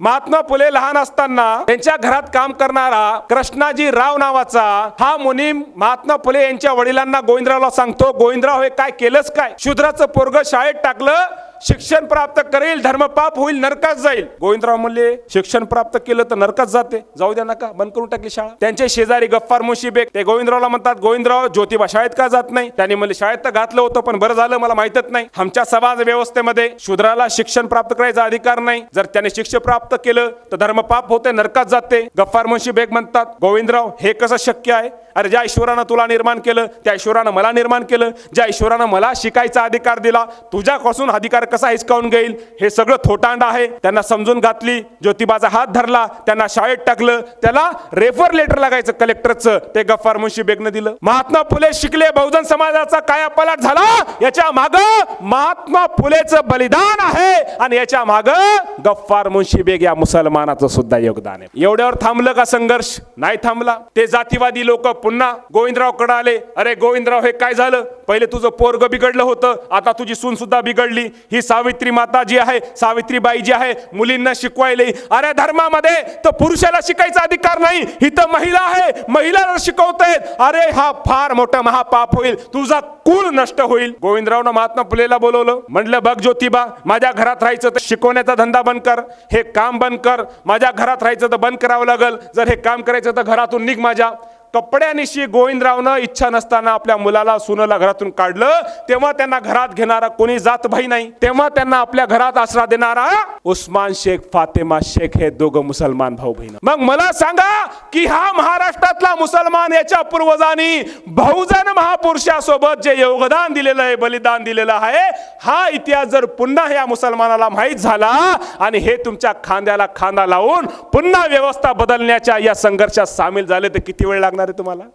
महात्मा फुले लहान असताना त्यांच्या घरात काम करणारा कृष्णाजी राव नावाचा हा मुनीम महात्मा फुले यांच्या वडिलांना गोविंदरावला सांगतो गोविंदराव हे काय केलंच काय? शूद्राचं पोरग शाळेत टाकलं शिक्षण प्राप्त करेल धर्मपाप होईल नरकात जाईल. गोविंदराव म्हणले शिक्षण प्राप्त केलं तर नरकात जाते. जाऊ द्या नका बंद करून टाकली शाळा. त्यांचे शेजारी गफ्फार मुशी बेग ते गोविंदरावला म्हणतात गोविंदराव ज्योतिबा शाळेत का जात नाही? त्यांनी म्हणले शाळेत तर घातलं होतं पण बरं झालं मला माहितच नाही. आमच्या समाज व्यवस्थेमध्ये शूद्राला शिक्षण प्राप्त करायचा अधिकार नाही. जर त्याने शिक्षण प्राप्त केलं तर धर्मपाप होते नरकात जाते. गफ्फार मुंशी बेग म्हणतात गोविंदराव हे कसं शक्य आहे? अरे ज्या ईश्वरानं तुला निर्माण केलं त्या ईश्वरानं मला निर्माण केलं. ज्या ईश्वरानं मला शिकायचा अधिकार दिला तुझ्यापासून अधिकार कसा हिसकावून घेईल? हे सगळं थोटांड आहे. त्यांना समजून घातली. ज्योतिबाचा हात धरला. त्यांना शाळेत टाकलं. त्याला रेफर लेटर लागायचं कलेक्टरचं ते गफ्फार मुंशी बेगनं दिलं. महात्मा फुले शिकले. बहुजन समाजाचा कायापालट झाला. याच्या माग महात्मा फुलेचं बलिदान आहे. आणि याच्या माग गफ्फार मुंशी बेग या मुसलमानाचं सुद्धा योगदान आहे. एवढ्यावर थांबलं का संघर्ष? नाही थांबला. ते जातीवादी लोक पुन्हा गोविंदरावकडे आले. अरे गोविंदराव हे काय झालं? पहिले तुझं पोरग बिघडलं होतं. आता तुझी सून सुद्धा बिघडली. ही सावित्री माता जी आहे सावित्रीबाई जी आहे मुलींना शिकवायली अरे धर्मामध्ये तर पुरुषाला शिकायचा अधिकार नाही. ही तर महिला आहे. महिलाला शिकवतायत अरे हा फार मोठा महापाप होईल. तुझा कुळ नष्ट होईल. गोविंदरावनं महात्मा फुलेला बोलवलं. म्हणलं बघ ज्योतिबा माझ्या घरात राहायचं तर शिकवण्याचा धंदा बंद कर. हे काम बंद कर. माझ्या घरात राहायचं तर बंद करावं लागल. जर हे काम करायचं तर घरातून निघ माझ्या. कपड्यानिशी गोविंदरावनं इच्छा नसताना आपल्या मुलाला सुनला घरातून काढलं तेव्हा त्यांना घरात घेणारा कोणी जात भाई नाही. तेव्हा त्यांना आपल्या घरात आसरा देणारा उस्मान शेख फातेमा शेख हे दोघं मुसलमान भाऊ बहिण मग मला सांगा की हा महाराष्ट्रातला मुसलमान याच्या पूर्वजांनी बहुजन महापुरुषासोबत जे योगदान दिलेलं आहे बलिदान दिलेलं आहे हा इतिहास जर पुन्हा या मुसलमानाला माहीत झाला आणि हे तुमच्या खांद्याला खांदा लावून पुन्हा व्यवस्था बदलण्याच्या या संघर्षात सामील झाले तर किती वेळ लागणार? आहे तुम्हाला